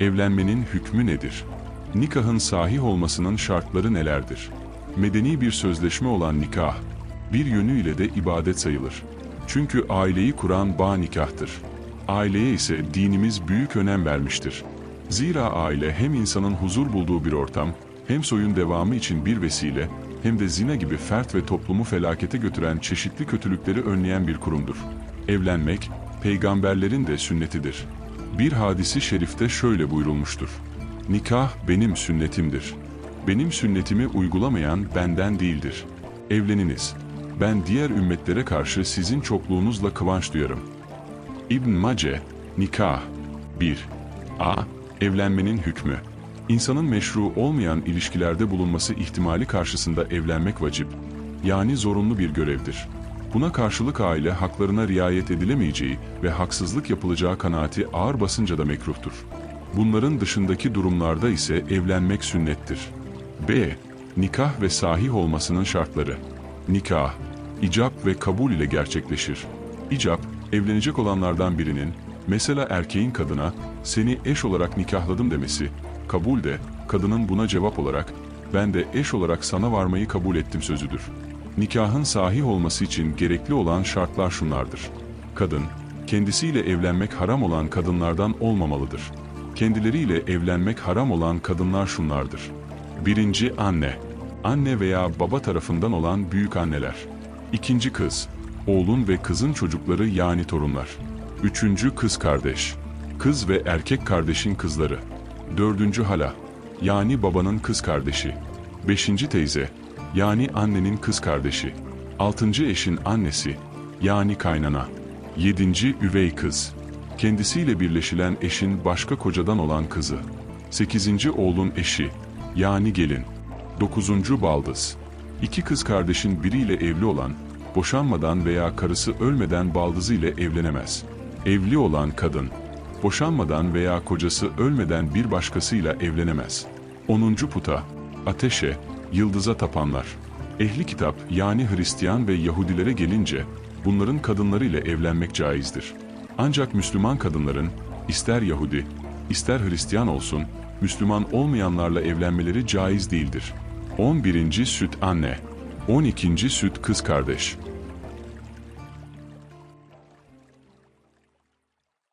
Evlenmenin hükmü nedir? Nikahın sahih olmasının şartları nelerdir? Medeni bir sözleşme olan nikah, bir yönüyle de ibadet sayılır. Çünkü aileyi kuran bağ nikahtır. Aileye ise dinimiz büyük önem vermiştir. Zira aile hem insanın huzur bulduğu bir ortam, hem soyun devamı için bir vesile, hem de zina gibi fert ve toplumu felakete götüren çeşitli kötülükleri önleyen bir kurumdur. Evlenmek, peygamberlerin de sünnetidir. Bir hadisi şerifte şöyle buyurulmuştur. Nikah benim sünnetimdir. Benim sünnetimi uygulamayan benden değildir. Evleniniz. Ben diğer ümmetlere karşı sizin çokluğunuzla kıvanç duyarım. İbn Mace, Nikah 1. A. Evlenmenin hükmü. İnsanın meşru olmayan ilişkilerde bulunması ihtimali karşısında evlenmek vacip, yani zorunlu bir görevdir. Buna karşılık aile haklarına riayet edilemeyeceği ve haksızlık yapılacağı kanaati ağır basınca da mekruhtur. Bunların dışındaki durumlarda ise evlenmek sünnettir. B. Nikah ve sahih olmasının şartları. Nikah, icap ve kabul ile gerçekleşir. İcap, evlenecek olanlardan birinin, mesela erkeğin kadına, seni eş olarak nikahladım demesi, kabul de, kadının buna cevap olarak, ben de eş olarak sana varmayı kabul ettim sözüdür. Nikahın sahih olması için gerekli olan şartlar şunlardır. Kadın, kendisiyle evlenmek haram olan kadınlardan olmamalıdır. Kendileriyle evlenmek haram olan kadınlar şunlardır. Birinci anne, anne veya baba tarafından olan büyük anneler. İkinci kız, oğlun ve kızın çocukları yani torunlar. Üçüncü kız kardeş, kız ve erkek kardeşin kızları. Dördüncü hala, yani babanın kız kardeşi. Beşinci teyze, yani annenin kız kardeşi. Altıncı eşin annesi, yani kaynana. Yedinci üvey kız, kendisiyle birleşilen eşin başka kocadan olan kızı. Sekizinci oğlun eşi, yani gelin. Dokuzuncu baldız, iki kız kardeşin biriyle evli olan, boşanmadan veya karısı ölmeden baldızı ile evlenemez. Evli olan kadın, boşanmadan veya kocası ölmeden bir başkasıyla evlenemez. 10. puta, ateşe, yıldıza tapanlar. Ehli kitap yani Hristiyan ve Yahudilere gelince bunların kadınlarıyla evlenmek caizdir. Ancak Müslüman kadınların ister Yahudi, ister Hristiyan olsun Müslüman olmayanlarla evlenmeleri caiz değildir. 11. süt anne, 12. süt kız kardeş,